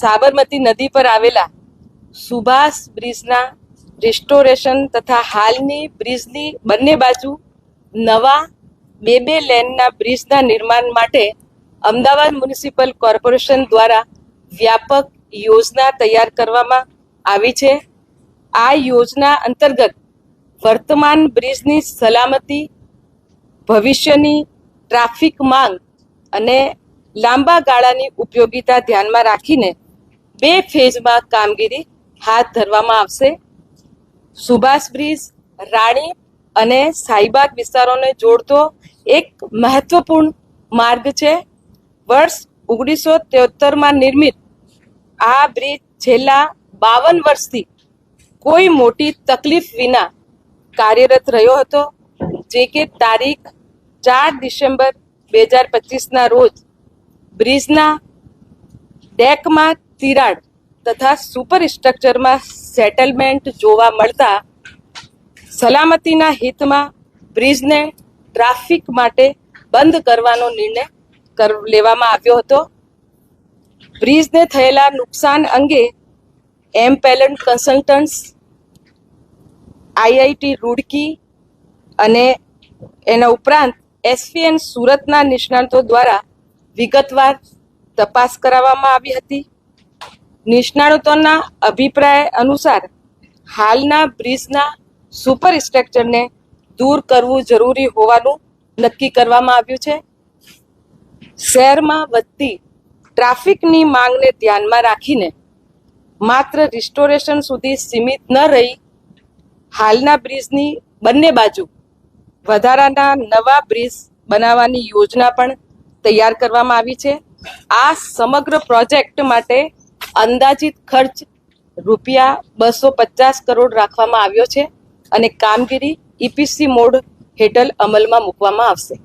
સાબરમતી નદી પર આવેલા સુભાષ બ્રિજના રિસ્ટોરેશન તથા હાલની બ્રિજની બંને બાજુ નવા બે બે લેનના બ્રિજના નિર્માણ માટે અમદાવાદ મ્યુનિસિપલ કોર્પોરેશન દ્વારા વ્યાપક યોજના તૈયાર કરવામાં આવી છે. આ યોજના અંતર્ગત વર્તમાન બ્રિજની સલામતી, ભવિષ્યની ટ્રાફિક માંગ અને લાંબા ગાળાની ઉપયોગિતા ધ્યાનમાં રાખીને બે ફેઝમાં કામગીરી હાથ ધરવામાં આવશે. સુભાષ બ્રિજ, રાણી અને સાઈબાગ વિસ્તારોને જોડતો એક મહત્વપૂર્ણ માર્ગ છે. વર્ષ ઓગણીસો ત્યોતેરમાં નિર્મિત આ બ્રિજ છેલ્લા બાવન વર્ષથી કોઈ મોટી તકલીફ વિના કાર્યરત રહ્યો હતો, જે કે તારીખ ચાર ડિસેમ્બર બે હજાર પચીસના રોજ. બ્રિજના ડેકમાં તિરાડ તથા સુપર સ્ટ્રક્ચરમાં સેટલમેન્ટ જોવા મળતા સલામતીના હિતમાં બ્રિજને ટ્રાફિક માટે બંધ કરવાનો નિર્ણય કર- લેવામાં આવ્યો હતો. બ્રિજને થયેલા નુકસાન અંગે એમ પેલન્ટ કન્સલ્ટન્ટ્સ, આઈઆઈટી રૂડકી અને એના ઉપરાંત એસપીએન સુરતના નિષ્ણાતો દ્વારા વિગતવાર તપાસ કરાવવામાં આવી હતી. નિષ્ણાતોના અભિપ્રાય અનુસાર હાલના બ્રિજના સુપર સ્ટ્રક્ચરને દૂર કરવું જરૂરી હોવાનું નક્કી કરવામાં આવ્યું છે. શહેરમાં વધતી ટ્રાફિકની માંગને ધ્યાનમાં રાખીને માત્ર રિસ્ટોરેશન સુધી સીમિત ન રહી હાલના બ્રિજની બંને બાજુ વધારાના નવા બ્રિજ બનાવવાની યોજના પણ તૈયાર કરવામાં આવી છે. આ સમગ્ર પ્રોજેક્ટ માટે અંદાજિત ખર્ચ રૂપિયા બસો પચાસ કરોડ રાખવામાં આવ્યો છે અને કામગીરી ઇપીસી મોડ હેઠળ અમલમાં મૂકવામાં આવશે.